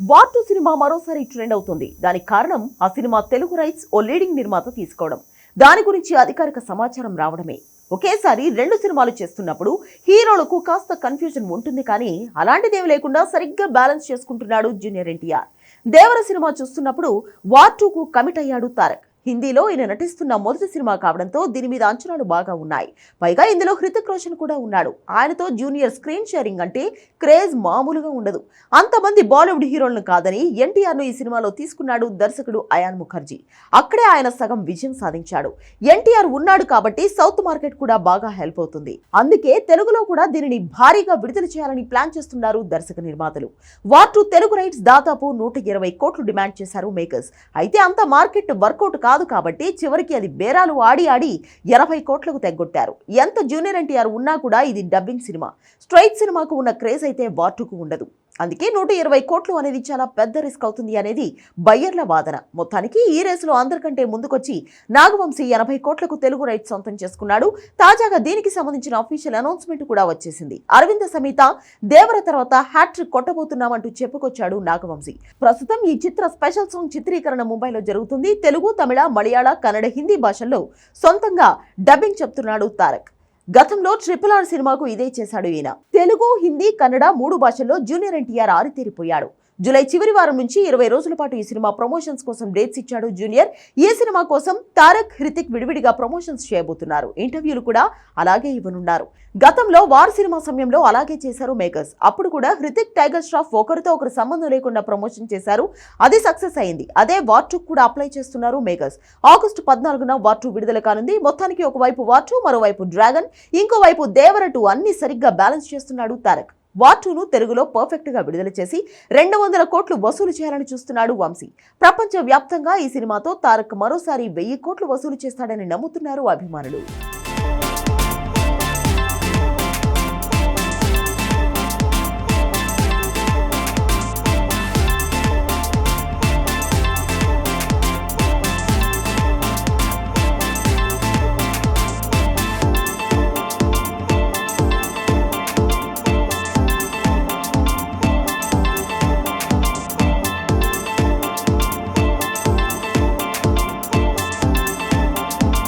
War two cinema మరోసారి trend అవుతుంది. దానికి కారణం ఆ సినిమా తెలుగు రైట్స్ ఓ లీడింగ్ నిర్మాత తీసుకోవడం. దాని గురించి అధికారిక సమాచారం రావడమే. ఒకేసారి రెండు సినిమాలు చేస్తున్నప్పుడు హీరోలకు కాస్త కన్ఫ్యూజన్ ఉంటుంది కానీ అలాంటిదేమి లేకుండా సరిగ్గా బ్యాలెన్స్ చేసుకుంటున్నాడు జూనియర్ ఎన్టీఆర్. దేవర సినిమా చూస్తున్నప్పుడు వార్ టూకు కమిట్ అయ్యాడు తారక్. హిందీలో ఈయన నటిస్తున్న మొదటి సినిమా కావడంతో దీని మీద అంచనాలు బాగా ఉన్నాయి. పైగా ఇందులో హృతిక్ రోషన్ కూడా ఉన్నాడు. ఆయనతో జూనియర్ స్క్రీన్ షేరింగ్ అంటే క్రేజ్ మామూలుగా ఉండదు. అంతమంది బాలీవుడ్ హీరోలను కాదని ఎన్టీఆర్ను ఈ సినిమాలో తీసుకున్నాడు దర్శకుడు అయాన్ ముఖర్జీ. అక్కడే ఆయన సగం విజయం సాధించాడు. ఎన్టీఆర్ ఉన్నాడు కాబట్టి సౌత్ మార్కెట్ కూడా బాగా హెల్ప్ అవుతుంది. అందుకే తెలుగులో కూడా దీనిని భారీగా విడుదల చేయాలని ప్లాన్ చేస్తున్నారు దర్శక నిర్మాతలు. వార్ టు తెలుగు రైట్స్ దాదాపు నూట ఇరవై కోట్లు డిమాండ్ చేశారు మేకర్స్. అయితే అంత మార్కెట్ వర్కౌట్ కాదు కాబట్టి చివరికి అది బేరాలు ఆడి ఆడి ఎనభై కోట్లకు తెగ్గొట్టారు. ఎంత జూనియర్ ఎన్టీఆర్ ఉన్నా కూడా ఇది డబ్బింగ్ సినిమా. స్ట్రైట్ సినిమాకు ఉన్న క్రేజ్ అయితే వార్టుకు ఉండదు. అందుకే నూట ఇరవై కోట్లు అనేది చాలా పెద్ద రిస్క్ అవుతుంది అనేది బయ్యర్ల వాదన. మొత్తానికి ఈ రేసులో అందరికంటే ముందుకొచ్చి నాగవంశీ ఎనభై కోట్లకు తెలుగు రైట్స్ సొంతం చేసుకున్నాడు. తాజాగా దీనికి సంబంధించిన అఫీషియల్ అనౌన్స్మెంట్ కూడా వచ్చేసింది. అరవింద సమేత దేవర తర్వాత హ్యాట్రిక్ కొట్టబోతున్నామంటూ చెప్పుకొచ్చాడు నాగవంశీ. ప్రస్తుతం ఈ చిత్ర స్పెషల్ సాంగ్ చిత్రీకరణ ముంబైలో జరుగుతుంది. తెలుగు తమిళ మలయాళ కన్నడ హిందీ భాషల్లో సొంతంగా డబ్బింగ్ చెప్తున్నాడు తారక్. గతంలో ట్రిపుల్ ఆర్ సినిమాకు ఇదే చేశాడు ఈయన. తెలుగు హిందీ కన్నడ మూడు భాషల్లో జూనియర్ ఎన్టీఆర్ ఆరితేరిపోయాడు. జూలై చివరి వారం నుంచి ఇరవై రోజుల పాటు ఈ సినిమా ప్రమోషన్స్ కోసం డేట్స్ ఇచ్చాడు జూనియర్. ఈ సినిమా కోసం తారక్ హృతిక్ విడివిడిగా ప్రమోషన్స్ చేయబోతున్నారు. ఇంటర్వ్యూలు కూడా అలాగే ఇవ్వనున్నారు. గతంలో వార్ సినిమా సమయంలో అలాగే చేశారు మేకర్స్. అప్పుడు కూడా హృతిక్ టైగర్ ష్రాఫ్ ఒకరితో ఒకరు సంబంధం లేకుండా ప్రమోషన్ చేశారు. అది సక్సెస్ అయింది. అదే వార్ టూ కూడా అప్లై చేస్తున్నారు మేకర్స్. ఆగస్టు పద్నాలుగున వార్ టూ విడుదల కానుంది. మొత్తానికి ఒకవైపు వార్ టూ మరోవైపు డ్రాగన్ ఇంకోవైపు దేవర టూ అన్ని సరిగ్గా బ్యాలెన్స్ చేస్తున్నాడు తారక్. వార్ టూను తెలుగులో పర్ఫెక్ట్గా విడుదల చేసి రెండు వందల కోట్లు వసూలు చేయాలని చూస్తున్నాడు వంశీ. ప్రపంచ వ్యాప్తంగా ఈ సినిమాతో తారక్ మరోసారి వెయ్యి కోట్లు వసూలు చేస్తాడని నమ్ముతున్నారు అభిమానులు.